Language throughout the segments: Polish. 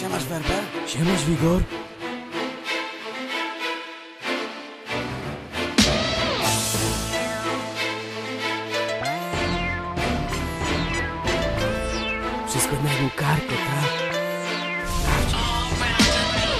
Siemasz Werber? Siemasz Wigor? Wszystko na kartę, tak?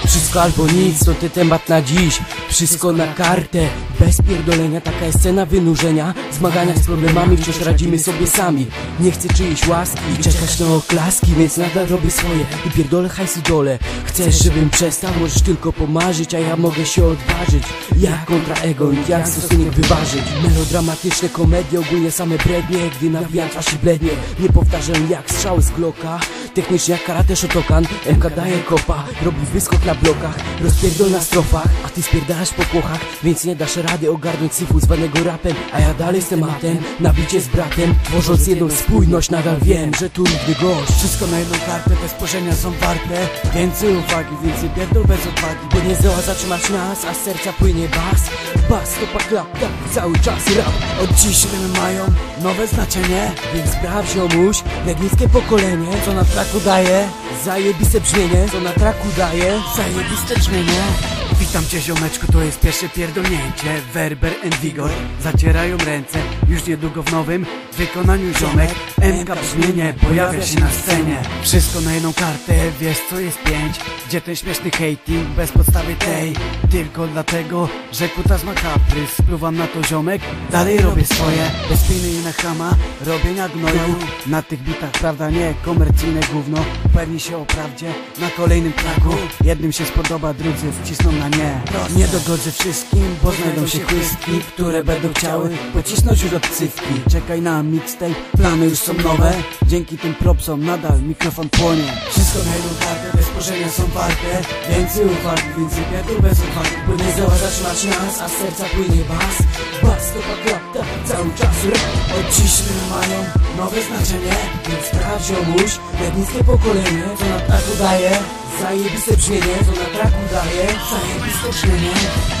Wszystko albo nic, to ty temat na dziś Wszystko na kartę Bez pierdolenia, taka jest cena wynurzenia. Zmagania z problemami, wciąż radzimy sobie sami. Nie chcę czyjejś łaski i czekać na oklaski Więc nadal robię swoje. I pierdolę hajsy dole. Chcesz, żebym przestał? Możesz tylko pomarzyć A ja mogę się odważyć. Jak kontra ego i jak stosunek wyważyć. Melodramatyczne komedie, ogólnie same brednie Gdy nawijam twarz i blednie. Nie powtarzam jak strzały z Glocka Technicznie jak karate Shotokan MK daje kopa, robi wyskok na blokach Rozpierdol na strofach, a ty spierdalasz po płochach Więc nie dasz rady ogarnąć syfu zwanego rapem A ja dalej z tematem, nabicie z bratem Tworząc jedną spójność nadal wiem, że tu nigdy gość. Wszystko na jedną kartę, te spojrzenia są warte. Więcej uwagi, więcej pierdol bez odwagi Bo nie zdoła zatrzymać nas, a z serca płynie bas. Bas, stopa, klap, tak, cały czas rap. Od dziś rymy mają nowe znaczenie Więc braw ziomuś, legnickie pokolenie Co na traku daje? Zajebiste brzmienie, co na traku daje. Zajebiste brzmienie Witam cię ziomeczku, to jest pierwsze pierdolnięcie. Werber and Vigor. Zacierają ręce Już niedługo w nowym wykonaniu ziomek. MK brzmienie pojawia się na scenie. Wszystko na jedną kartę, wiesz co jest pięć. Gdzie ten śmieszny hating bez podstawy tej? Tylko dlatego, że kutas ma kaprys Spluwam na to ziomek, dalej robię swoje. Bez piny i na chama, robienia gnoju. Na tych bitach prawda nie komercyjne gówno. Pewni się o prawdzie na kolejnym traku. Jednym się spodoba, drudzy wcisną na nie Nie dogodzę wszystkim, bo znajdą się chłystki Które będą chciały pocisnąć już od cywki Czekaj na mixtape, plany już są nowe. Dzięki tym propsom nadal mikrofon płonie. Wszystko na jedną kartę, te spojrzenia są warte. Więcej uwagi, więcej pierdół bez uwagi Bo nie zdoła zatrzymać nas, a serca płynie bas. Bas, stopa, klap, tak, cały czas rap. Od dziś mają nowe znaczenie Więc sprawdź ziomuś, legnickie pokolenie Co na traku daje Zajebiste brzmienie, co na traku daje Zajebiste brzmienie